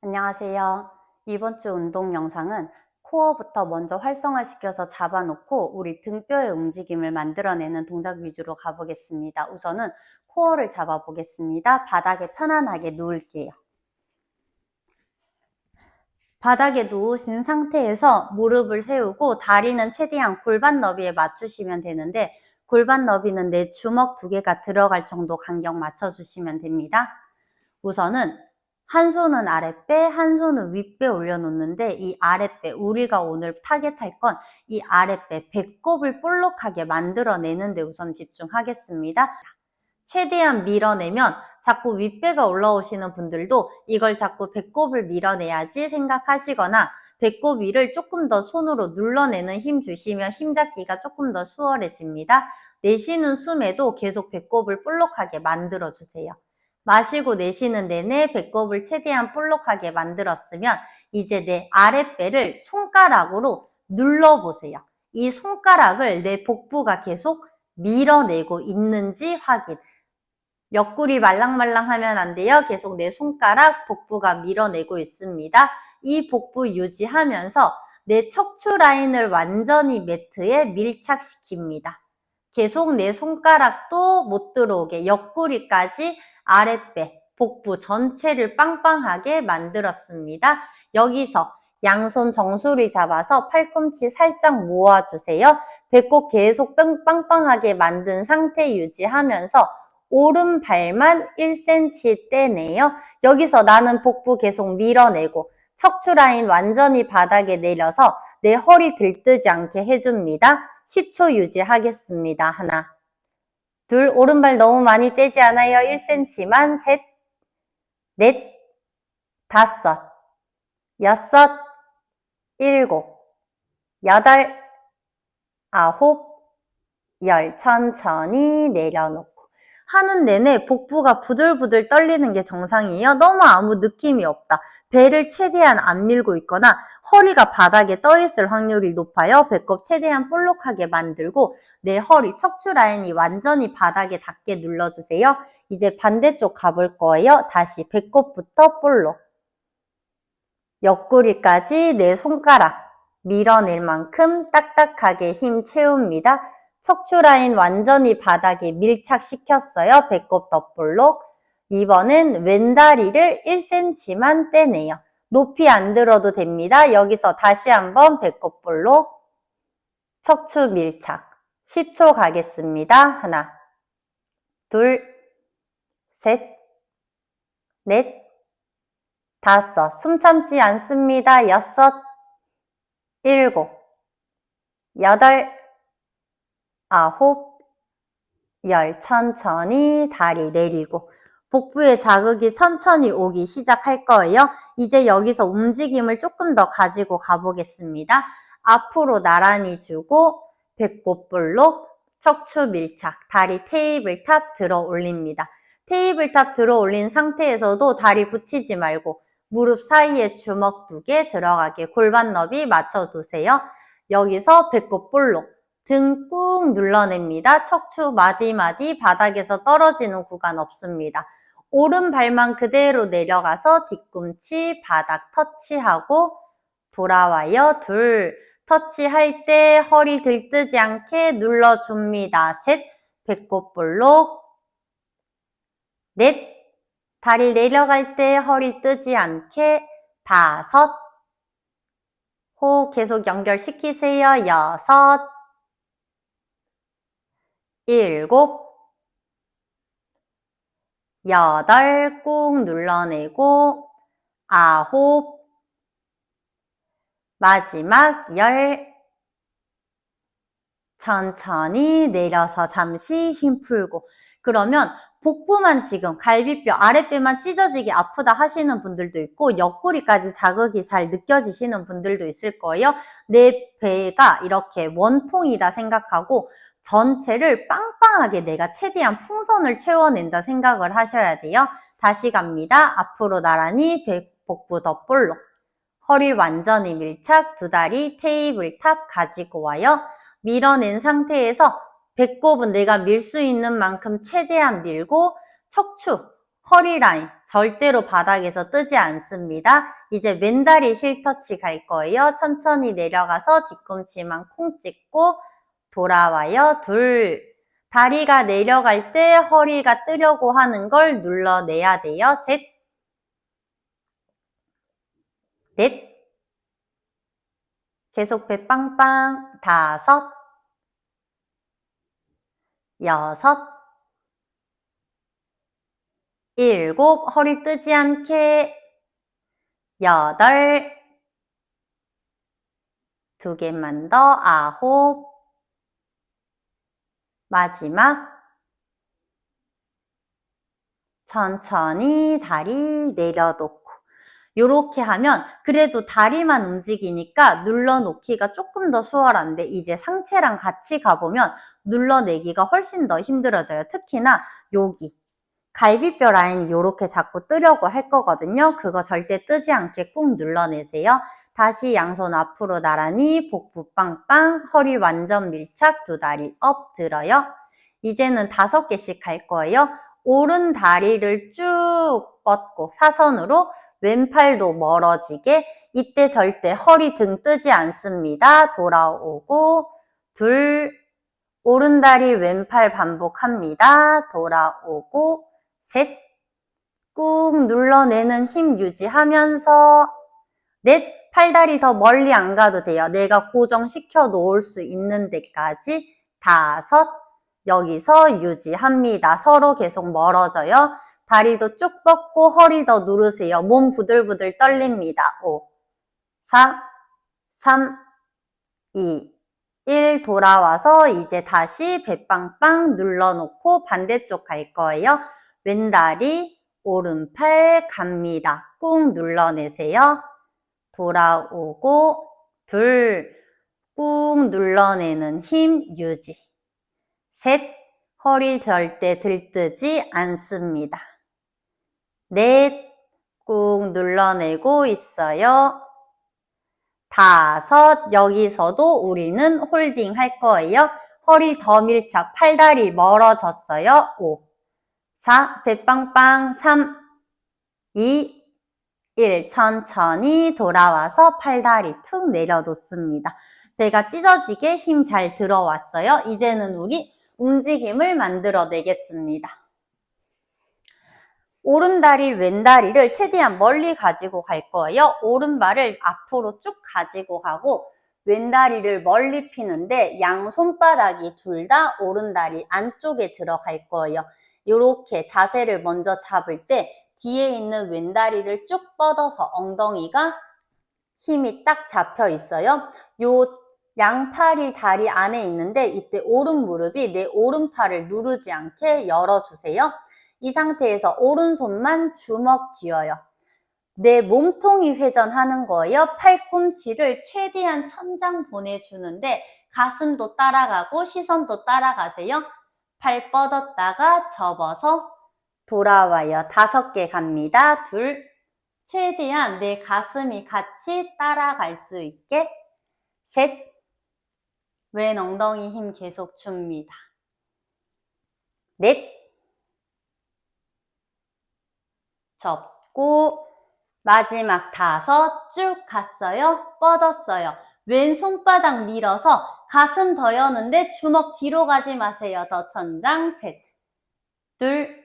안녕하세요. 이번 주 운동 영상은 코어부터 먼저 활성화 시켜서 잡아놓고 우리 등뼈의 움직임을 만들어내는 동작 위주로 가보겠습니다. 우선은 코어를 잡아보겠습니다. 바닥에 편안하게 누울게요. 바닥에 누우신 상태에서 무릎을 세우고 다리는 최대한 골반 너비에 맞추시면 되는데 골반 너비는 내 주먹 두 개가 들어갈 정도 간격 맞춰주시면 됩니다. 우선은 한 손은 아랫배, 한 손은 윗배 올려놓는데 이 아랫배, 우리가 오늘 타겟할 건 이 아랫배, 배꼽을 볼록하게 만들어내는데 우선 집중하겠습니다. 최대한 밀어내면 자꾸 윗배가 올라오시는 분들도 이걸 자꾸 배꼽을 밀어내야지 생각하시거나 배꼽 위를 조금 더 손으로 눌러내는 힘 주시면 힘 잡기가 조금 더 수월해집니다. 내쉬는 숨에도 계속 배꼽을 볼록하게 만들어 주세요. 마시고 내쉬는 내내 배꼽을 최대한 볼록하게 만들었으면 이제 내 아랫배를 손가락으로 눌러보세요. 이 손가락을 내 복부가 계속 밀어내고 있는지 확인. 옆구리 말랑말랑하면 안 돼요. 계속 내 손가락 복부가 밀어내고 있습니다. 이 복부 유지하면서 내 척추 라인을 완전히 매트에 밀착시킵니다. 계속 내 손가락도 못 들어오게 옆구리까지 아랫배, 복부 전체를 빵빵하게 만들었습니다. 여기서 양손 정수리 잡아서 팔꿈치 살짝 모아주세요. 배꼽 계속 빵빵하게 만든 상태 유지하면서 오른발만 1cm 떼내요. 여기서 나는 복부 계속 밀어내고 척추 라인 완전히 바닥에 내려서 내 허리 들뜨지 않게 해줍니다. 10초 유지하겠습니다. 하나, 둘, 오른발 너무 많이 떼지 않아요. 1cm만, 셋, 넷, 다섯, 여섯, 일곱, 여덟, 아홉, 열. 천천히 내려놓고. 하는 내내 복부가 부들부들 떨리는 게 정상이에요. 너무 아무 느낌이 없다. 배를 최대한 안 밀고 있거나 허리가 바닥에 떠 있을 확률이 높아요. 배꼽 최대한 볼록하게 만들고 내 허리 척추 라인이 완전히 바닥에 닿게 눌러주세요. 이제 반대쪽 가볼 거예요. 다시 배꼽부터 볼록. 옆구리까지 내 손가락 밀어낼 만큼 딱딱하게 힘 채웁니다. 척추 라인 완전히 바닥에 밀착시켰어요. 배꼽 덧볼록. 이번엔 왼다리를 1cm만 떼내요. 높이 안 들어도 됩니다. 여기서 다시 한번 배꼽 볼록. 척추 밀착. 10초 가겠습니다. 하나, 둘, 셋, 넷, 다섯. 숨 참지 않습니다. 여섯, 일곱, 여덟, 아홉, 열. 천천히 다리 내리고 복부에 자극이 천천히 오기 시작할 거예요. 이제 여기서 움직임을 조금 더 가지고 가보겠습니다. 앞으로 나란히 주고 배꼽 볼록, 척추 밀착, 다리 테이블탑 들어 올립니다. 테이블탑 들어 올린 상태에서도 다리 붙이지 말고 무릎 사이에 주먹 두 개 들어가게 골반 너비 맞춰두세요. 여기서 배꼽 볼록, 등 꾹 눌러냅니다. 척추 마디마디 바닥에서 떨어지는 구간 없습니다. 오른발만 그대로 내려가서 뒤꿈치 바닥 터치하고 돌아와요. 둘, 터치할 때 허리 들뜨지 않게 눌러줍니다. 셋, 배꼽 볼록. 넷, 다리 내려갈 때 허리 뜨지 않게. 다섯, 호흡 계속 연결시키세요. 여섯, 일곱, 여덟, 꾹 눌러내고, 아홉, 마지막 열, 천천히 내려서 잠시 힘 풀고, 그러면 복부만 지금 갈비뼈 아랫배만 찢어지게 아프다 하시는 분들도 있고 옆구리까지 자극이 잘 느껴지시는 분들도 있을 거예요. 내 배가 이렇게 원통이다 생각하고 전체를 빵빵하게 내가 최대한 풍선을 채워낸다 생각을 하셔야 돼요. 다시 갑니다. 앞으로 나란히 배, 복부 덧볼록. 허리 완전히 밀착, 두 다리 테이블 탑 가지고 와요. 밀어낸 상태에서 배꼽은 내가 밀 수 있는 만큼 최대한 밀고 척추, 허리 라인 절대로 바닥에서 뜨지 않습니다. 이제 왼다리 힐터치 갈 거예요. 천천히 내려가서 뒤꿈치만 콩 찍고 돌아와요. 둘. 다리가 내려갈 때 허리가 뜨려고 하는 걸 눌러내야 돼요. 셋. 넷. 계속 배 빵빵. 다섯. 여섯. 일곱. 허리 뜨지 않게. 여덟. 두 개만 더. 아홉. 마지막. 천천히 다리 내려놓고. 이렇게 하면 그래도 다리만 움직이니까 눌러놓기가 조금 더 수월한데 이제 상체랑 같이 가보면 눌러내기가 훨씬 더 힘들어져요. 특히나 여기 갈비뼈 라인이 이렇게 자꾸 뜨려고 할 거거든요. 그거 절대 뜨지 않게 꾹 눌러내세요. 다시 양손 앞으로 나란히 복부 빵빵 허리 완전 밀착 두 다리 업 들어요. 이제는 다섯 개씩 할 거예요. 오른 다리를 쭉 뻗고 사선으로 왼팔도 멀어지게 이때 절대 허리 등 뜨지 않습니다. 돌아오고 둘 오른 다리 왼팔 반복합니다. 돌아오고 셋 꾹 눌러내는 힘 유지하면서 넷 팔다리 더 멀리 안 가도 돼요. 내가 고정시켜 놓을 수 있는 데까지 다섯 여기서 유지합니다. 서로 계속 멀어져요. 다리도 쭉 뻗고 허리 더 누르세요. 몸 부들부들 떨립니다. 5, 4, 3, 2, 1 돌아와서 이제 다시 배 빵빵 눌러놓고 반대쪽 갈 거예요. 왼다리, 오른팔 갑니다. 꾹 눌러내세요. 돌아오고 둘, 꾹 눌러내는 힘 유지. 셋, 허리 절대 들뜨지 않습니다. 넷, 꾹 눌러내고 있어요. 다섯, 여기서도 우리는 홀딩 할 거예요. 허리 더 밀착, 팔다리 멀어졌어요. 5, 4, 배빵빵, 3, 2, 1. 천천히 돌아와서 팔다리 툭 내려놓습니다. 배가 찢어지게 힘 잘 들어왔어요. 이제는 우리 움직임을 만들어내겠습니다. 오른다리, 왼다리를 최대한 멀리 가지고 갈 거예요. 오른발을 앞으로 쭉 가지고 가고 왼다리를 멀리 피는데 양 손바닥이 둘 다 오른다리 안쪽에 들어갈 거예요. 이렇게 자세를 먼저 잡을 때 뒤에 있는 왼다리를 쭉 뻗어서 엉덩이가 힘이 딱 잡혀 있어요. 요 양팔이 다리 안에 있는데 이때 오른 무릎이 내 오른팔을 누르지 않게 열어주세요. 이 상태에서 오른손만 주먹 쥐어요. 내 몸통이 회전하는 거예요. 팔꿈치를 최대한 천장 보내주는데 가슴도 따라가고 시선도 따라가세요. 팔 뻗었다가 접어서 돌아와요. 다섯 개 갑니다. 둘, 최대한 내 가슴이 같이 따라갈 수 있게 셋, 왼 엉덩이 힘 계속 줍니다. 넷, 접고 마지막 다섯 쭉 갔어요. 뻗었어요. 왼 손바닥 밀어서 가슴 더 여는데 주먹 뒤로 가지 마세요. 더 천장 셋, 둘,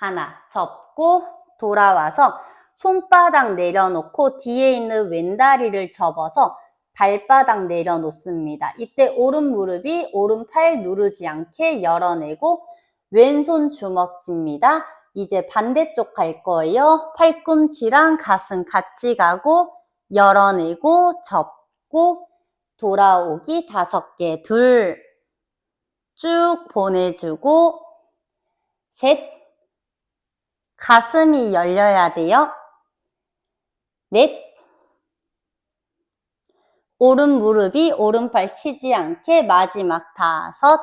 하나 접고 돌아와서 손바닥 내려놓고 뒤에 있는 왼다리를 접어서 발바닥 내려놓습니다. 이때 오른 무릎이 오른팔 누르지 않게 열어내고 왼손 주먹 집니다. 이제 반대쪽 갈 거예요. 팔꿈치랑 가슴 같이 가고 열어내고 접고 돌아오기 다섯 개 둘 쭉 보내주고 셋 가슴이 열려야 돼요. 넷. 오른 무릎이 오른팔 치지 않게 마지막 다섯.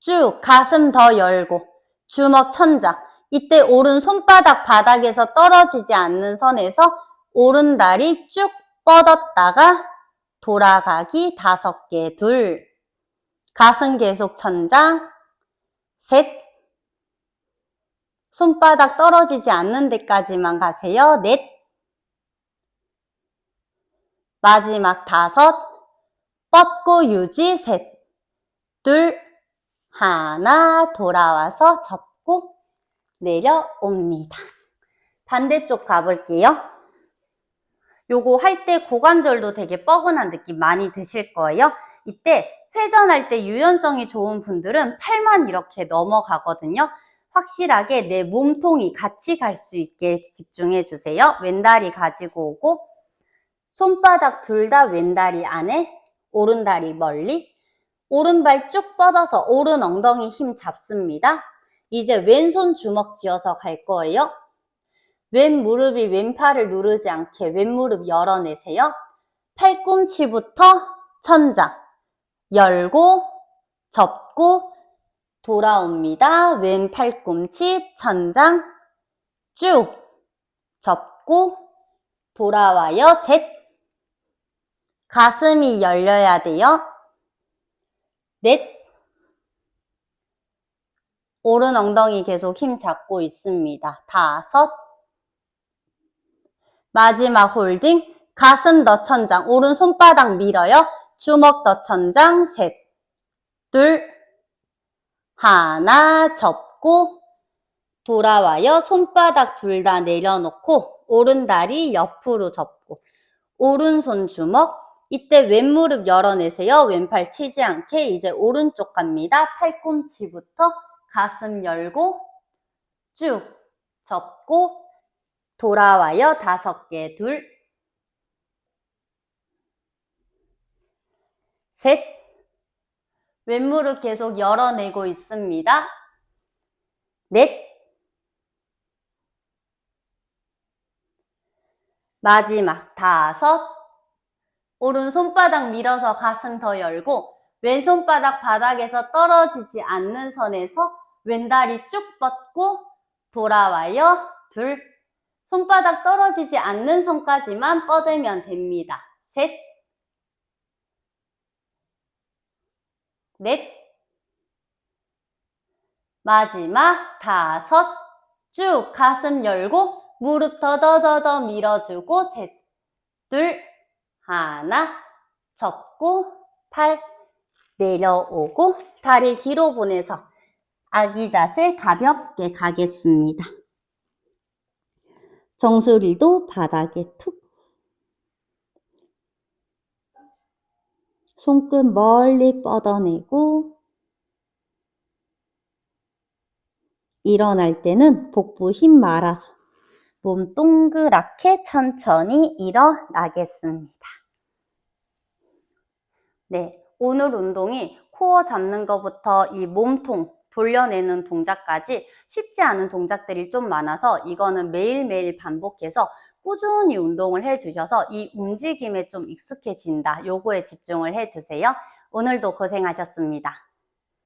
쭉 가슴 더 열고 주먹 천장. 이때 오른 손바닥 바닥에서 떨어지지 않는 선에서 오른 다리 쭉 뻗었다가 돌아가기 다섯 개 둘. 가슴 계속 천장. 셋 손바닥 떨어지지 않는 데까지만 가세요. 넷. 마지막 다섯. 뻗고 유지 셋. 둘. 하나. 돌아와서 접고 내려옵니다. 반대쪽 가볼게요. 요거 할 때 고관절도 되게 뻐근한 느낌 많이 드실 거예요. 이때 회전할 때 유연성이 좋은 분들은 팔만 이렇게 넘어가거든요. 확실하게 내 몸통이 같이 갈 수 있게 집중해 주세요. 왼다리 가지고 오고 손바닥 둘 다 왼다리 안에 오른다리 멀리 오른발 쭉 뻗어서 오른 엉덩이 힘 잡습니다. 이제 왼손 주먹 쥐어서 갈 거예요. 왼 무릎이 왼팔을 누르지 않게 왼 무릎 열어내세요. 팔꿈치부터 천장 열고 접고 돌아옵니다. 왼 팔꿈치 천장 쭉 접고 돌아와요. 셋 가슴이 열려야 돼요. 넷 오른 엉덩이 계속 힘 잡고 있습니다. 다섯 마지막 홀딩 가슴 더 천장 오른 손바닥 밀어요. 주먹 더 천장 셋 둘 하나 접고 돌아와요. 손바닥 둘 다 내려놓고 오른 다리 옆으로 접고 오른손 주먹 이때 왼무릎 열어내세요. 왼팔 치지 않게 이제 오른쪽 갑니다. 팔꿈치부터 가슴 열고 쭉 접고 돌아와요. 다섯 개, 둘, 셋. 왼무릎 계속 열어내고 있습니다. 넷. 마지막 다섯. 오른 손바닥 밀어서 가슴 더 열고 왼손바닥 바닥에서 떨어지지 않는 선에서 왼다리 쭉 뻗고 돌아와요. 둘. 손바닥 떨어지지 않는 선까지만 뻗으면 됩니다. 셋. 넷. 마지막 다섯. 쭉 가슴 열고 무릎 더더더더 밀어주고 셋. 둘. 하나. 접고 팔 내려오고 다리 뒤로 보내서 아기 자세 가볍게 가겠습니다. 정수리도 바닥에 툭. 손끝 멀리 뻗어내고 일어날 때는 복부 힘 말아서 몸 동그랗게 천천히 일어나겠습니다. 네, 오늘 운동이 코어 잡는 것부터 이 몸통 돌려내는 동작까지 쉽지 않은 동작들이 좀 많아서 이거는 매일매일 반복해서 꾸준히 운동을 해 주셔서 이 움직임에 좀 익숙해진다. 요거에 집중을 해 주세요. 오늘도 고생하셨습니다.